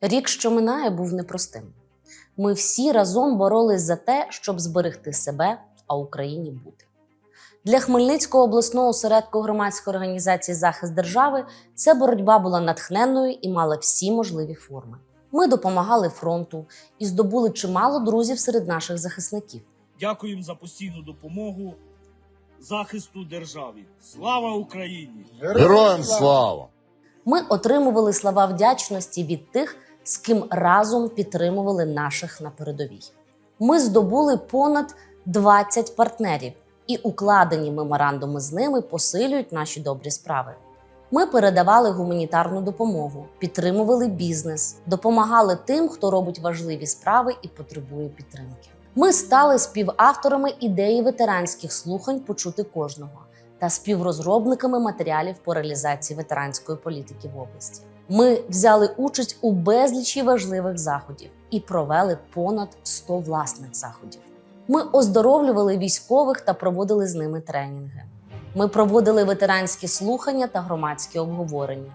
Рік, що минає, був непростим. Ми всі разом боролись за те, щоб зберегти себе, а Україні бути. Для Хмельницького обласного осередку громадської організації Захист держави ця боротьба була натхненною і мала всі можливі форми. Ми допомагали фронту і здобули чимало друзів серед наших захисників. Дякуємо за постійну допомогу захисту державі. Слава Україні! Героям слава! Ми отримували слова вдячності від тих, з ким разом підтримували наших на передовій. Ми здобули понад 20 партнерів, і укладені меморандуми з ними посилюють наші добрі справи. Ми передавали гуманітарну допомогу, підтримували бізнес, допомагали тим, хто робить важливі справи і потребує підтримки. Ми стали співавторами ідеї ветеранських слухань Почути кожного та співрозробниками матеріалів по реалізації ветеранської політики в області. Ми взяли участь у безлічі важливих заходів і провели понад 100 власних заходів. Ми оздоровлювали військових та проводили з ними тренінги. Ми проводили ветеранські слухання та громадські обговорення.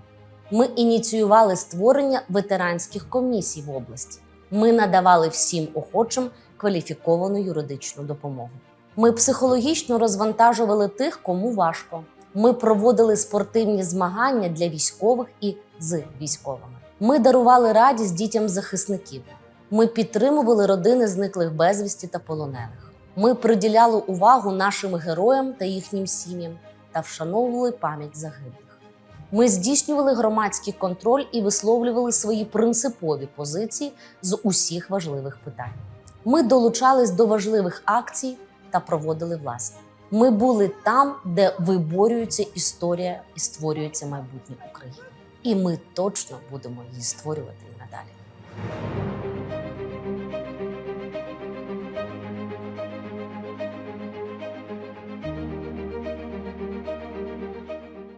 Ми ініціювали створення ветеранських комісій в області. Ми надавали всім охочим кваліфіковану юридичну допомогу. Ми психологічно розвантажували тих, кому важко. Ми проводили спортивні змагання для військових і з військовими. Ми дарували радість дітям захисників. Ми підтримували родини зниклих безвісті та полонених. Ми приділяли увагу нашим героям та їхнім сім'ям та вшановували пам'ять загиблих. Ми здійснювали громадський контроль і висловлювали свої принципові позиції з усіх важливих питань. Ми долучались до важливих акцій та проводили власне. Ми були там, де виборюється історія і створюється майбутнє України. І ми точно будемо її створювати і надалі.